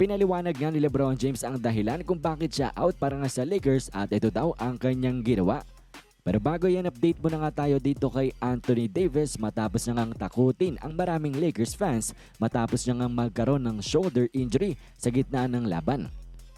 Pinaliwanag nga ni Lebron James ang dahilan kung bakit siya out para nga sa Lakers at ito daw ang kanyang ginawa. Pero bago yan, update muna nga tayo dito kay Anthony Davis matapos na ngang takutin ang maraming Lakers fans matapos niya ngang magkaroon ng shoulder injury sa gitna ng laban.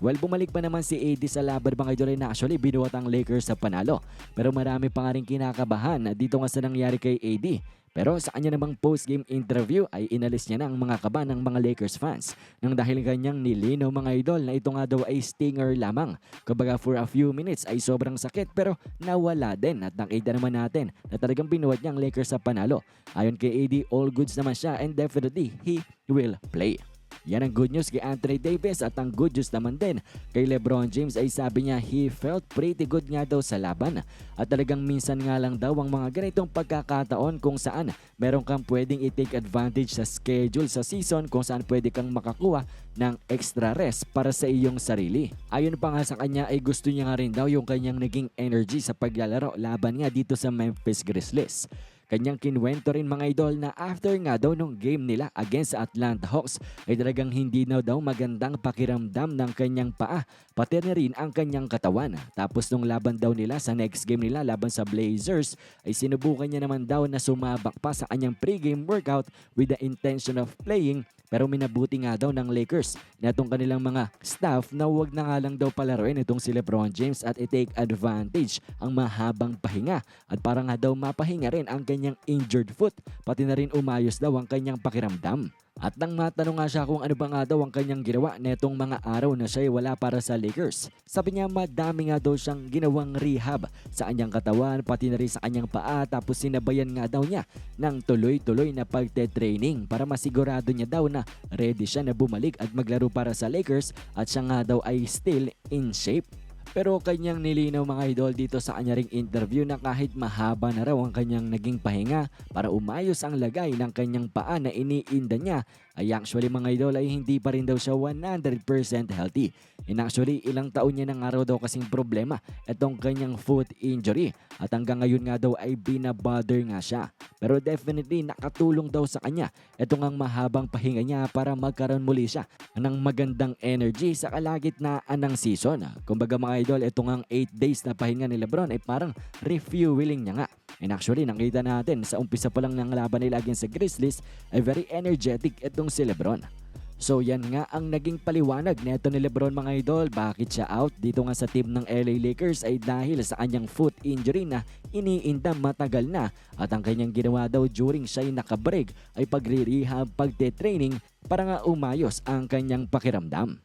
Well, bumalik pa naman si AD sa laban mga idol na actually binuwat ang Lakers sa panalo. Pero marami pa nga rin kinakabahan dito nga sa nangyari kay AD. Pero sa kanya namang post-game interview ay inalis niya na ang mga kaba ng mga Lakers fans nang dahil kanyang nilino mga idol na ito nga daw ay stinger lamang. Kumbaga for a few minutes ay sobrang sakit pero nawala din at nakita naman natin na talagang binuwat niya ang Lakers sa panalo. Ayon kay AD, all goods naman siya and definitely he will play. Yan ang good news kay Anthony Davis at ang good news naman din kay Lebron James ay sabi niya he felt pretty good nga daw sa laban at talagang minsan nga lang daw ang mga ganitong pagkakataon kung saan meron kang pwedeng i-take advantage sa schedule sa season kung saan pwede kang makakuha ng extra rest para sa iyong sarili. Ayon pa nga sa kanya ay gusto niya nga rin daw yung kanyang naging energy sa paglalaro laban nga dito sa Memphis Grizzlies. Kanyang kinwento rin mga idol na after nga daw nung game nila against Atlanta Hawks ay talagang hindi na daw magandang pakiramdam ng kanyang paa pati na rin ang kanyang katawan. Tapos nung laban daw nila sa next game nila laban sa Blazers ay sinubukan niya naman daw na sumabak pa sa kanyang pregame workout with the intention of playing pero minabuti nga daw ng Lakers na itong kanilang mga staff na huwag na nga lang daw palaruin itong si Lebron James at i-take advantage ang mahabang pahinga at para nga daw mapahinga rin ang kanyang injured foot pati na rin umayos daw ang kanyang pakiramdam. At nang matanong nga siya kung ano ba nga daw ang kanyang ginawa netong mga araw na siya wala para sa Lakers. Sabi niya madami nga daw siyang ginawang rehab sa kanyang katawan pati na rin sa kanyang paa tapos sinabayan nga daw niya ng tuloy-tuloy na pagte-training para masigurado niya daw na ready siya na bumalik at maglaro para sa Lakers at siya nga daw ay still in shape. Pero kanyang nilinaw mga idol dito sa kanya ring interview na kahit mahaba na raw ang kanyang naging pahinga para umayos ang lagay ng kanyang paa na iniinda niya ay actually mga idol ay hindi pa rin daw siya 100% healthy. And actually ilang taon niya nang araw daw kasing problema itong kanyang foot injury at hanggang ngayon nga daw ay binabother nga siya. Pero definitely nakatulong daw sa kanya itong ang mahabang pahinga niya para magkaroon muli siya ng magandang energy sa kalagitnaan ng season. Kumbaga mga idol, itong ang 8 days na pahinga ni Lebron ay parang refueling niya nga. And actually, nakita natin sa umpisa pa lang ng laban nila against sa Grizzlies ay very energetic itong si Lebron. So yan nga ang naging paliwanag neto ni Lebron mga idol. Bakit siya out dito nga sa team ng LA Lakers ay dahil sa kanyang foot injury na iniinda matagal na at ang kanyang ginawa daw during siya ay nakabreak ay pagre-rehab, pagte-training para nga umayos ang kanyang pakiramdam.